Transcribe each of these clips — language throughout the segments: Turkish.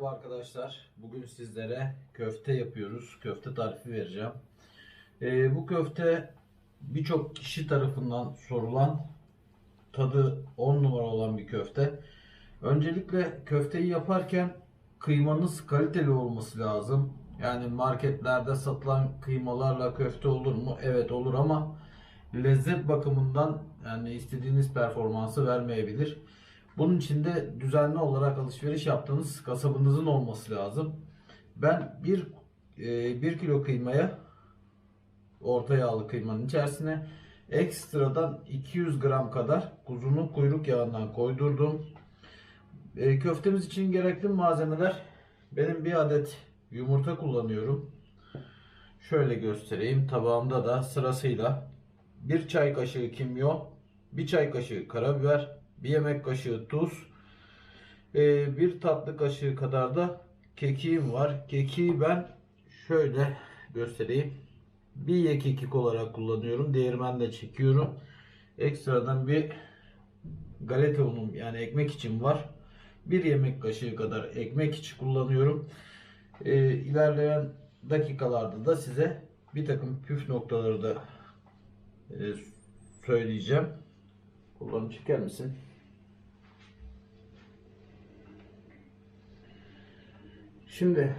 Merhaba arkadaşlar. Bugün sizlere köfte yapıyoruz. Köfte tarifi vereceğim. Ee, bu köfte birçok kişi tarafından sorulan tadı 10 numara olan bir köfte. Öncelikle köfteyi yaparken kıymanız kaliteli olması lazım. Yani marketlerde satılan kıymalarla köfte olur mu? Evet olur ama lezzet bakımından yani istediğiniz performansı vermeyebilir. Bunun için de düzenli olarak alışveriş yaptığınız kasabınızın olması lazım. Ben bir, e, bir kilo kıymaya orta yağlı kıymanın içerisine ekstradan 200 gram kadar kuzunun kuyruk yağından koydurdum. E, köftemiz için gerekli malzemeler benim bir adet yumurta kullanıyorum. Şöyle göstereyim. Tabağımda da sırasıyla bir çay kaşığı kimyon, bir çay kaşığı karabiber, bir yemek kaşığı tuz, e, bir tatlı kaşığı kadar da kekiğim var. Kekiği ben şöyle göstereyim. Bir ye kekik olarak kullanıyorum. Değirmende çekiyorum. Ekstradan bir galeta unum yani ekmek için var. Bir yemek kaşığı kadar ekmek içi kullanıyorum. E, ilerleyen dakikalarda da size bir takım püf noktaları da e, söyleyeceğim. Kullanım çeker misin? Şimdi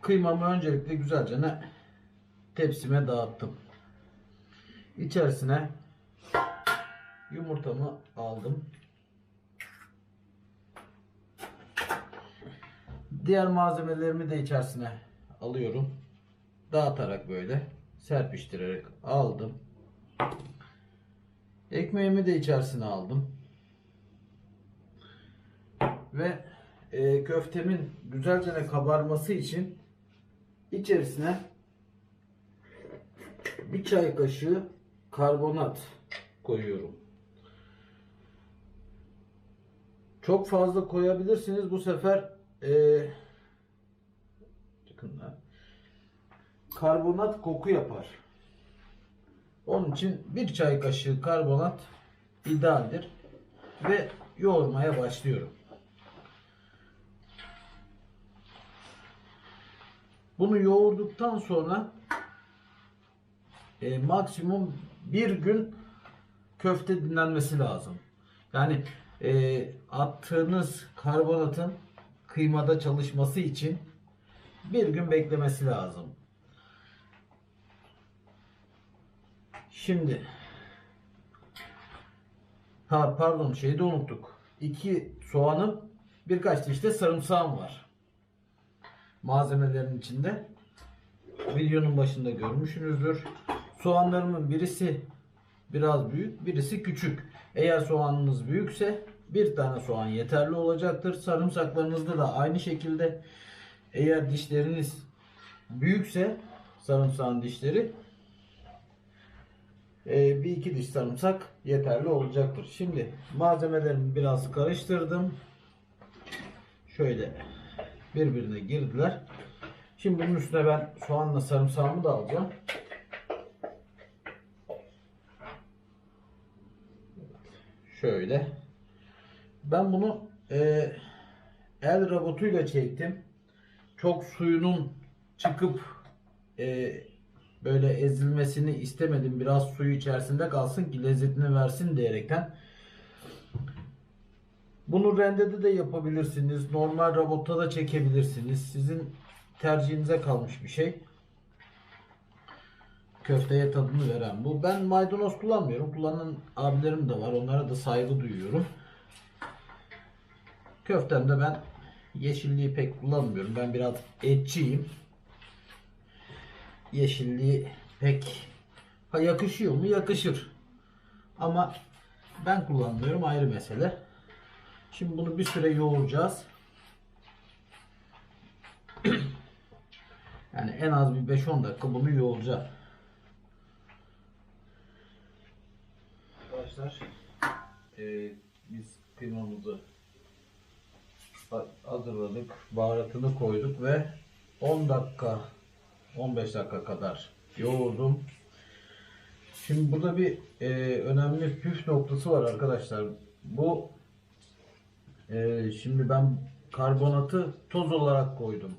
kıymamı öncelikle güzelce ne tepsime dağıttım. İçerisine yumurtamı aldım. Diğer malzemelerimi de içerisine alıyorum. Dağıtarak böyle serpiştirerek aldım. Ekmeğimi de içerisine aldım. Ve e, köftemin güzelce kabarması için içerisine bir çay kaşığı karbonat koyuyorum. Çok fazla koyabilirsiniz. Bu sefer e, yakında, karbonat koku yapar. Onun için bir çay kaşığı karbonat idealdir. Ve yoğurmaya başlıyorum. Bunu yoğurduktan sonra e, maksimum bir gün köfte dinlenmesi lazım. Yani e, attığınız karbonatın kıymada çalışması için bir gün beklemesi lazım. Şimdi ha pardon şeyi de unuttuk. İki soğanım birkaç diş de sarımsağım var. Malzemelerin içinde. Videonun başında görmüşsünüzdür. Soğanlarımın birisi biraz büyük, birisi küçük. Eğer soğanınız büyükse bir tane soğan yeterli olacaktır. Sarımsaklarınızda da aynı şekilde eğer dişleriniz büyükse sarımsağın dişleri e, bir iki diş sarımsak yeterli olacaktır. Şimdi malzemelerimi biraz karıştırdım. Şöyle birbirine girdiler. Şimdi bunun üstüne ben soğanla sarımsağımı da alacağım. Şöyle. Ben bunu e, el robotuyla çektim. Çok suyunun çıkıp e, böyle ezilmesini istemedim. Biraz suyu içerisinde kalsın ki lezzetini versin diyerekten. Bunu rendede de yapabilirsiniz. Normal robotta da çekebilirsiniz. Sizin tercihinize kalmış bir şey. Köfteye tadını veren bu. Ben maydanoz kullanmıyorum. Kullanan abilerim de var. Onlara da saygı duyuyorum. Köftemde ben yeşilliği pek kullanmıyorum. Ben biraz etçiyim. Yeşilliği pek ha yakışıyor mu? Yakışır. Ama ben kullanmıyorum ayrı mesele. Şimdi bunu bir süre yoğuracağız. yani en az bir 5-10 dakika bunu yoğuracağım. Arkadaşlar e, biz kıymamızı hazırladık. Baharatını koyduk ve 10 dakika 15 dakika kadar yoğurdum. Şimdi burada bir e, önemli püf noktası var arkadaşlar. Bu e, şimdi ben karbonatı toz olarak koydum.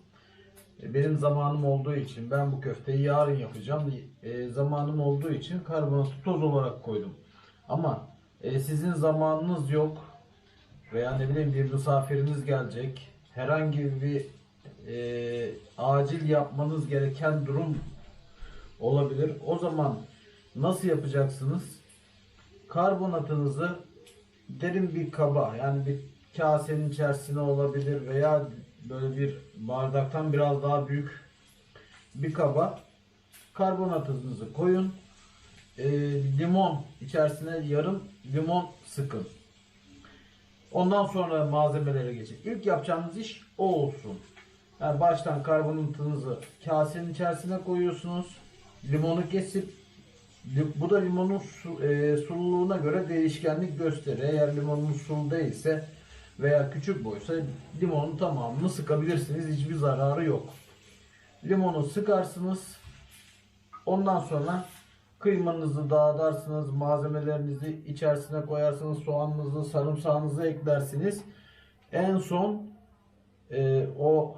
E, Benim zamanım olduğu için ben bu köfteyi yarın yapacağım. E, zamanım olduğu için karbonatı toz olarak koydum. Ama e, sizin zamanınız yok veya ne bileyim bir misafiriniz gelecek. Herhangi bir e, acil yapmanız gereken durum olabilir. O zaman nasıl yapacaksınız? Karbonatınızı derin bir kaba yani bir kasenin içerisine olabilir veya böyle bir bardaktan biraz daha büyük bir kaba karbonatınızı koyun. E, limon içerisine yarım limon sıkın. Ondan sonra malzemelere geçin. İlk yapacağınız iş o olsun. Yani baştan karbonatınızı kasenin içerisine koyuyorsunuz. Limonu kesip bu da limonun su, e, sululuğuna göre değişkenlik gösterir. Eğer limonun sulu değilse veya küçük boysa limonun tamamını sıkabilirsiniz. Hiçbir zararı yok. Limonu sıkarsınız. Ondan sonra kıymanızı dağıtarsınız, malzemelerinizi içerisine koyarsınız, soğanınızı, sarımsağınızı eklersiniz. En son e, o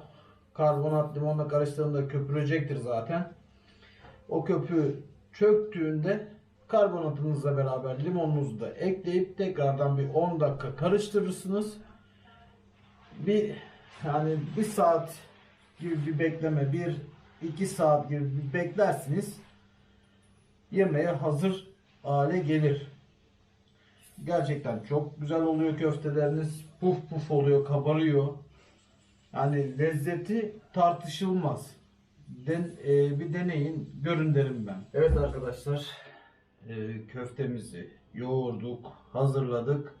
karbonat limonla karıştığında köpürecektir zaten. O köpüğü çöktüğünde karbonatınızla beraber limonunuzu da ekleyip tekrardan bir 10 dakika karıştırırsınız. Bir yani bir saat gibi bir bekleme, bir iki saat gibi bir beklersiniz. Yemeğe hazır hale gelir. Gerçekten çok güzel oluyor köfteleriniz. Puf puf oluyor, kabarıyor. Yani lezzeti tartışılmaz. Den, e, bir deneyin, görün derim ben. Evet arkadaşlar, köftemizi yoğurduk, hazırladık.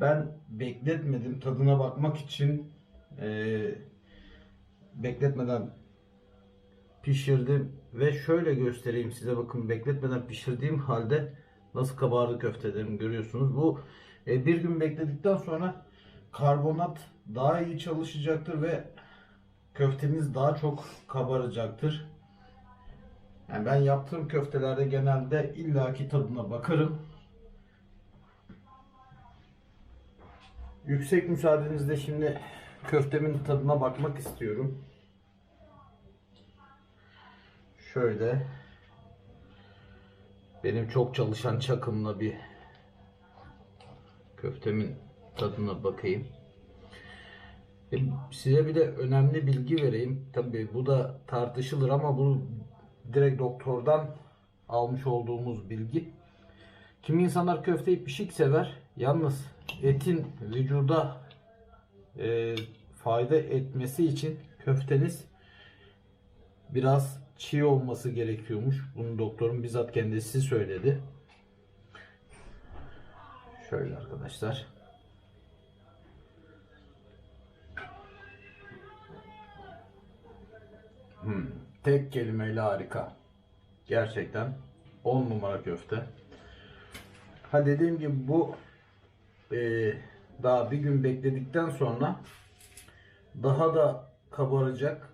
Ben bekletmedim tadına bakmak için e, bekletmeden pişirdim ve şöyle göstereyim size bakın bekletmeden pişirdiğim halde nasıl kabardı köftelerim görüyorsunuz. Bu e, bir gün bekledikten sonra karbonat daha iyi çalışacaktır ve köftemiz daha çok kabaracaktır. Yani ben yaptığım köftelerde genelde illaki tadına bakarım. Yüksek müsaadenizle şimdi köftemin tadına bakmak istiyorum. Şöyle benim çok çalışan çakımla bir köftemin tadına bakayım. Size bir de önemli bilgi vereyim. Tabii bu da tartışılır ama bu direkt doktordan almış olduğumuz bilgi. Kimi insanlar köfteyi pişik sever. Yalnız etin vücuda e, fayda etmesi için köfteniz biraz çiğ olması gerekiyormuş. Bunu doktorun bizzat kendisi söyledi. Şöyle arkadaşlar. Hmm, tek kelimeyle harika. Gerçekten 10 numara köfte. Ha dediğim gibi bu e, daha bir gün bekledikten sonra daha da kabaracak.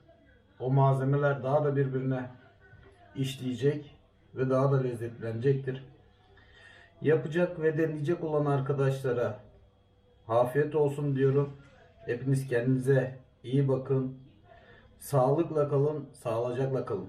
O malzemeler daha da birbirine işleyecek ve daha da lezzetlenecektir. Yapacak ve deneyecek olan arkadaşlara afiyet olsun diyorum. Hepiniz kendinize iyi bakın. Sağlıkla kalın, sağlıcakla kalın.